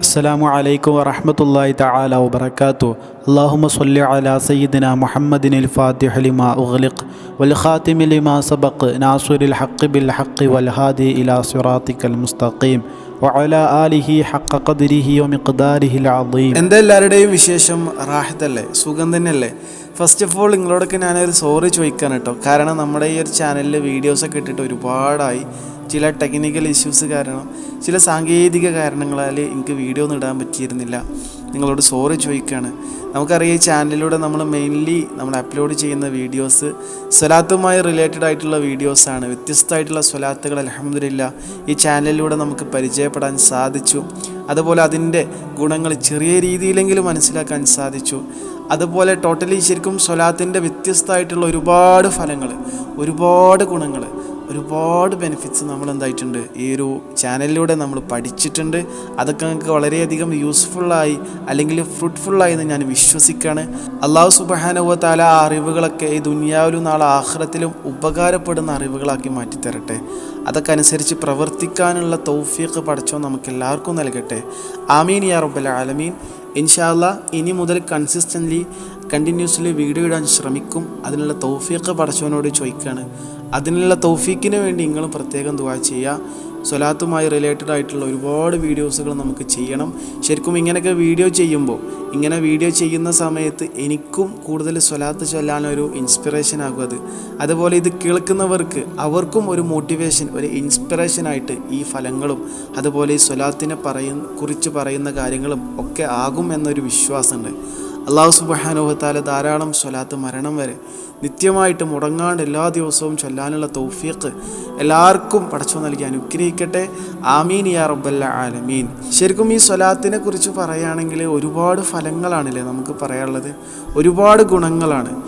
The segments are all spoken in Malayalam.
അസ്സലാമു അലൈക്കും വറഹമത്തല്ലാഹി തആല വബറകാതു അല്ലാഹുമ്മ സ്വല്ലി അലാ സയ്യിദിന മുഹമ്മദിനിൽ ഫാത്തിഹ ലിമാ ഉഗ്ലിഖ് വൽ ഖാതിമി ലിമാ സബഖ് ബിൽ ഹഖ് വൽ ഹാദി ഇലാ സിറാത്തിക്കൽ മുസ്തഖീം വഅലാ ആലിഹി ഖദ്രിഹി എന്താ എല്ലാവരുടെയും വിശേഷം? റാഹത്തല്ലേ സുഖം തന്നെയല്ലേ? ഫസ്റ്റ് ഓഫ് ഓൾ നിങ്ങളോടൊക്കെ ഞാനൊരു സോറി ചോദിക്കാൻ കേട്ടോ കാരണം നമ്മുടെ ഈ ഒരു ചാനലിൽ വീഡിയോസൊക്കെ ഇട്ടിട്ട് ഒരുപാടായി. ചില ടെക്നിക്കൽ ഇഷ്യൂസ് കാരണം ചില സാങ്കേതിക കാരണങ്ങളാൽ എനിക്ക് വീഡിയോ ഒന്നും ഇടാൻ പറ്റിയിരുന്നില്ല. നിങ്ങളോട് സോറി ചോദിക്കുകയാണ് നമുക്കറിയാം ഈ ചാനലിലൂടെ നമ്മൾ മെയിൻലി നമ്മൾ അപ്ലോഡ് ചെയ്യുന്ന വീഡിയോസ് സ്വലാത്തുമായി റിലേറ്റഡ് ആയിട്ടുള്ള വീഡിയോസാണ് വ്യത്യസ്തമായിട്ടുള്ള സ്വലാത്തുകൾ അലഹമില്ല ഈ ചാനലിലൂടെ നമുക്ക് പരിചയപ്പെടാൻ സാധിച്ചു. അതുപോലെ അതിന്റെ ഗുണങ്ങൾ ചെറിയ രീതിയിലെങ്കിലും മനസ്സിലാക്കാൻ സാധിച്ചു. അതുപോലെ ടോട്ടലി ശരിക്കും സ്വലാത്തിന്റെ വ്യത്യസ്തമായിട്ടുള്ള ഒരുപാട് ഫലങ്ങൾ ഒരുപാട് ഗുണങ്ങൾ. ഒരുപാട് ബെനിഫിറ്റ്സ് നമ്മൾ എന്തായിട്ടുണ്ട്? ഈ ഒരു ചാനലിലൂടെ നമ്മൾ പഠിച്ചിട്ടുണ്ട്. അതൊക്കെ നിങ്ങൾക്ക് വളരെയധികം യൂസ്ഫുള്ളായി അല്ലെങ്കിൽ ഫ്രൂട്ട്ഫുള്ളായി എന്ന് ഞാൻ വിശ്വസിക്കുകയാണ് അള്ളാഹു സുബഹാനുവത്താല ആ അറിവുകളൊക്കെ ഈ ദുനിയാവിലും നാളെ ആഹ്റത്തിലും ഉപകാരപ്പെടുന്ന അറിവുകളാക്കി മാറ്റിത്തരട്ടെ. അതൊക്കെ അനുസരിച്ച് പ്രവർത്തിക്കാനുള്ള തൗഫീഖ് പഠിച്ചോ നമുക്ക് എല്ലാവർക്കും നൽകട്ടെ. ആമീൻ യാ റബ്ബൽ ആലമീൻ. ഇൻഷാല്ല ഇനി മുതൽ കൺസിസ്റ്റന്റ്ലി കണ്ടിന്യൂസ്ലി വീഡിയോ ഇടാൻ ശ്രമിക്കും. അതിനുള്ള തൗഫീഖ് പടച്ചവനോട് ചോദിക്കുകയാണ് അതിനുള്ള തൗഫീക്കിന് വേണ്ടി നിങ്ങളും പ്രത്യേകം ദുവാ ചെയ്യുക സ്വലാത്തുമായി റിലേറ്റഡ് ആയിട്ടുള്ള ഒരുപാട് വീഡിയോസുകൾ നമുക്ക് ചെയ്യണം. ശരിക്കും ഇങ്ങനെയൊക്കെ വീഡിയോ ചെയ്യുമ്പോൾ ഇങ്ങനെ വീഡിയോ ചെയ്യുന്ന സമയത്ത് എനിക്കും കൂടുതൽ സ്വലാത്ത് ചൊല്ലാനൊരു ഇൻസ്പിറേഷൻ ആകും അത്. അതുപോലെ ഇത് കേൾക്കുന്നവർക്ക് അവർക്കും ഒരു മോട്ടിവേഷൻ ഒരു ഇൻസ്പിറേഷനായിട്ട് ഈ ഫലങ്ങളും അതുപോലെ ഈ സ്വലാത്തിനെ പറയുന്ന കുറിച്ച് പറയുന്ന കാര്യങ്ങളും ഒക്കെ ആകും എന്നൊരു വിശ്വാസമുണ്ട്. അള്ളാഹു സുബഹാനുഭത്താല ധാരാളം സ്വലാത്ത് മരണം വരെ നിത്യമായിട്ട് മുടങ്ങാണ്ട് എല്ലാ ദിവസവും ചൊല്ലാനുള്ള തൗഫീഖ് എല്ലാവർക്കും പടച്ചു നൽകി അനുഗ്രഹിക്കട്ടെ. ആമീൻ യാ റബ്ബല്ല ആലമീൻ. ശരിക്കും ഈ സ്വലാത്തിനെ കുറിച്ച് പറയുകയാണെങ്കിൽ ഒരുപാട് ഫലങ്ങളാണല്ലേ നമുക്ക് പറയാനുള്ളത്. ഒരുപാട് ഗുണങ്ങളാണ്.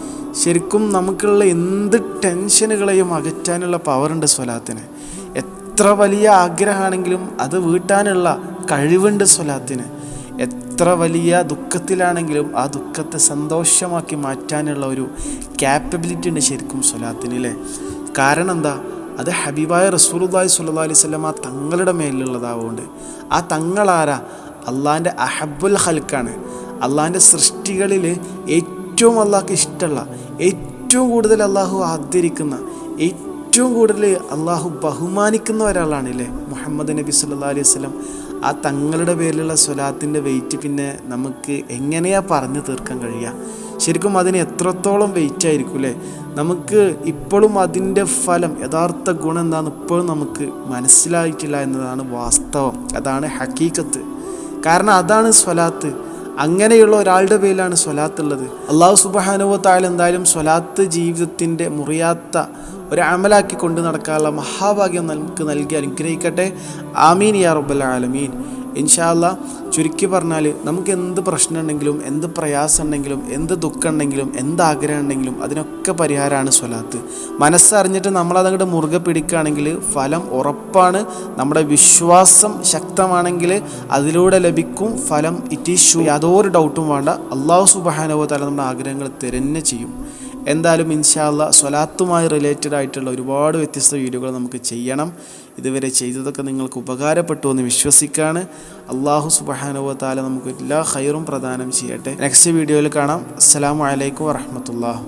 ശരിക്കും നമുക്കുള്ള എന്ത് ടെൻഷനുകളെയും അകറ്റാനുള്ള പവറുണ്ട് സ്വലാത്തിന്. എത്ര വലിയ ആഗ്രഹമാണെങ്കിലും അത് വീട്ടാനുള്ള കഴിവുണ്ട് സ്വലാത്തിന്. എത്ര വലിയ ദുഃഖത്തിലാണെങ്കിലും ആ ദുഃഖത്തെ സന്തോഷമാക്കി മാറ്റാനുള്ള ഒരു ക്യാപ്പബിലിറ്റി ഉണ്ട് ശരിക്കും സ്വലാത്തിന് അല്ലേ കാരണം എന്താ? അത് ഹബീബായ റസൂലുല്ലാഹി സ്വല്ലല്ലാഹി അലൈഹി വസല്ലം ആ തങ്ങളുടെ മേലുള്ളതാവുകൊണ്ട് ആ തങ്ങളാരാ? അള്ളാഹിന്റെ അഹബുൽ ഹൽക്കാണ് അള്ളാഹിന്റെ സൃഷ്ടികളിൽ ഏറ്റവും അള്ളാഹ്ക്ക് ഇഷ്ടമുള്ള ഏറ്റവും കൂടുതൽ അള്ളാഹു ആദരിക്കുന്ന ഏറ്റവും കൂടുതൽ അള്ളാഹു ബഹുമാനിക്കുന്ന ഒരാളാണ് അല്ലേ മുഹമ്മദ് നബി സല്ലാ അലൈഹി വസല്ലം. ആ തങ്ങളുടെ പേരിലുള്ള സ്വലാത്തിന്റെ വെയിറ്റ് പിന്നെ നമുക്ക് എങ്ങനെയാ പറഞ്ഞു തീർക്കാൻ കഴിയുക? ശരിക്കും അതിന് എത്രത്തോളം വെയിറ്റ് ആയിരിക്കും അല്ലേ നമുക്ക് ഇപ്പോഴും അതിന്റെ ഫലം യഥാർത്ഥ ഗുണം എന്താണെന്ന് ഇപ്പോഴും നമുക്ക് മനസ്സിലായിട്ടില്ല എന്നതാണ് വാസ്തവം. അതാണ് ഹക്കീക്കത്ത്. കാരണം അതാണ് സ്വലാത്ത്. അങ്ങനെയുള്ള ഒരാളുടെ പേരിലാണ് സ്വലാത്ത് ഉള്ളത്. അള്ളാഹു സുബാനുവത്തായാലും എന്തായാലും സ്വലാത്ത് ജീവിതത്തിന്റെ മുറിയാത്ത ഒരു അമലാക്കി കൊണ്ട് നടക്കാനുള്ള മഹാഭാഗ്യം നമുക്ക് നൽകി അനുഗ്രഹിക്കട്ടെ. ആമീൻ യാ റബ്ബൽ ആലമീൻ. ഇൻഷാല്ല ചുരുക്കി പറഞ്ഞാൽ നമുക്ക് എന്ത് പ്രശ്നം ഉണ്ടെങ്കിലും എന്ത് പ്രയാസം ഉണ്ടെങ്കിലും എന്ത് ദുഃഖം ഉണ്ടെങ്കിലും എന്ത് ആഗ്രഹം ഉണ്ടെങ്കിലും അതിനൊക്കെ പരിഹാരമാണ് സ്വലാത്ത്. മനസ്സറിഞ്ഞിട്ട് നമ്മളതങ്ങോട്ട് മുറുകെ പിടിക്കുകയാണെങ്കിൽ ഫലം ഉറപ്പാണ്. നമ്മുടെ വിശ്വാസം ശക്തമാണെങ്കിൽ അതിലൂടെ ലഭിക്കും ഫലം. ഇറ്റ് ഈസ് യാതൊരു ഡൗട്ടും വേണ്ട. അള്ളാഹു സുബാനുവ തല നമ്മുടെ ആഗ്രഹങ്ങൾ തിരഞ്ഞെ ചെയ്യും. എന്തായാലും ഇൻഷാല്ല സ്വലാത്തുമായി റിലേറ്റഡ് ആയിട്ടുള്ള ഒരുപാട് വ്യത്യസ്ത വീഡിയോകൾ നമുക്ക് ചെയ്യണം. ഇതുവരെ ചെയ്തതൊക്കെ നിങ്ങൾക്ക് ഉപകാരപ്പെട്ടു എന്ന് വിശ്വസിക്കുകയാണ് അള്ളാഹു സുബാനുവ നമുക്ക് എല്ലാ ഹൈറും പ്രദാനം ചെയ്യട്ടെ. നെക്സ്റ്റ് വീഡിയോയിൽ കാണാം. അസ്സാം വലൈക്കും വറഹമത്തുള്ള